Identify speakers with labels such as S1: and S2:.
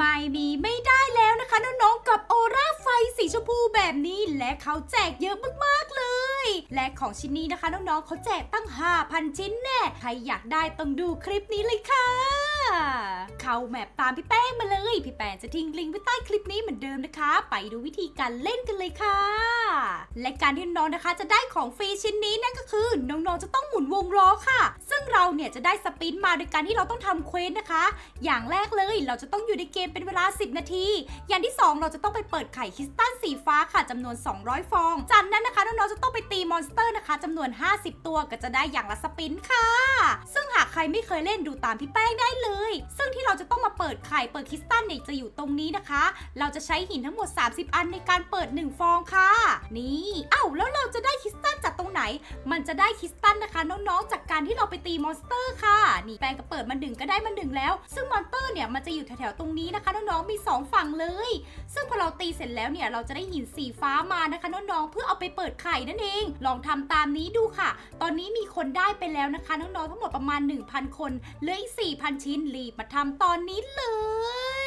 S1: ไม่มีไม่ได้แล้วนะคะ น้องๆ กับออร่าไฟสีชมพูแบบนี้และเขาแจกเยอะมากๆเลย และของชิ้นนี้นะคะ น้องๆเขาแจกตั้ง 5,000 ชิ้นแน่ ใครอยากได้ต้องดูคลิปนี้เลยค่ะ เข้าแมปตามพี่แป้งมาเลย พี่แป้งจะทิ้งลิงก์ไว้ใต้คลิปนี้เหมือนเดิมนะคะ ไปดูวิธีการเล่นกันเลยค่ะ และการที่น้องๆนะคะจะได้ของฟรีชิ้นนี้นั่นก็คือน้องๆจะต้องหมุนวงล้อค่ะ ซึ่งเราเนี่ยจะได้สปินมาโดยการที่เราต้องทำเควสนะคะ อย่างแรกเลยเราจะต้องอยู่ในเกมเป็นเวลา 10 นาที อย่างที่ 2 เราจะต้องไปเปิดไข่คริสตัลสีฟ้าค่ะจำนวน 200 ฟอง จากนั้นนะคะน้องๆจะต้องไปตีมอนสเตอร์นะคะจำนวน 50 ตัวก็จะได้อย่างละสปินค่ะ ซึ่งหากใครไม่เคยเล่นดูตามพี่แป้งได้เลย ซึ่งที่เราจะต้องมาเปิดไข่เปิดคริสตัลเนี่ยจะอยู่ตรงนี้นะคะ เราจะใช้หินทั้งหมด 30 อันในการเปิด 1 ฟองค่ะ นี่ เอ้าแล้วเราจะ มันจะได้คริสตัลนะคะ น้องๆ จากการที่เราไปตีมอนสเตอร์ค่ะนี่แปลงก็เปิดมาหนึ่งก็ได้มาหนึ่งแล้ว ซึ่งมอนสเตอร์เนี่ยมันจะอยู่แถวๆตรงนี้นะคะน้องๆมีสองฝั่งเลย ซึ่งพอเราตีเสร็จแล้วเนี่ยเราจะได้หินสีฟ้ามานะคะน้องๆเพื่อเอาไปเปิดไข่นั่นเอง ลองทำตามนี้ดูค่ะ ตอนนี้มีคนได้ไปแล้วนะคะน้องๆทั้งหมดประมาณ 1,000 คนเหลืออีก4,000 ชิ้นรีบมาทำตอนนี้เลย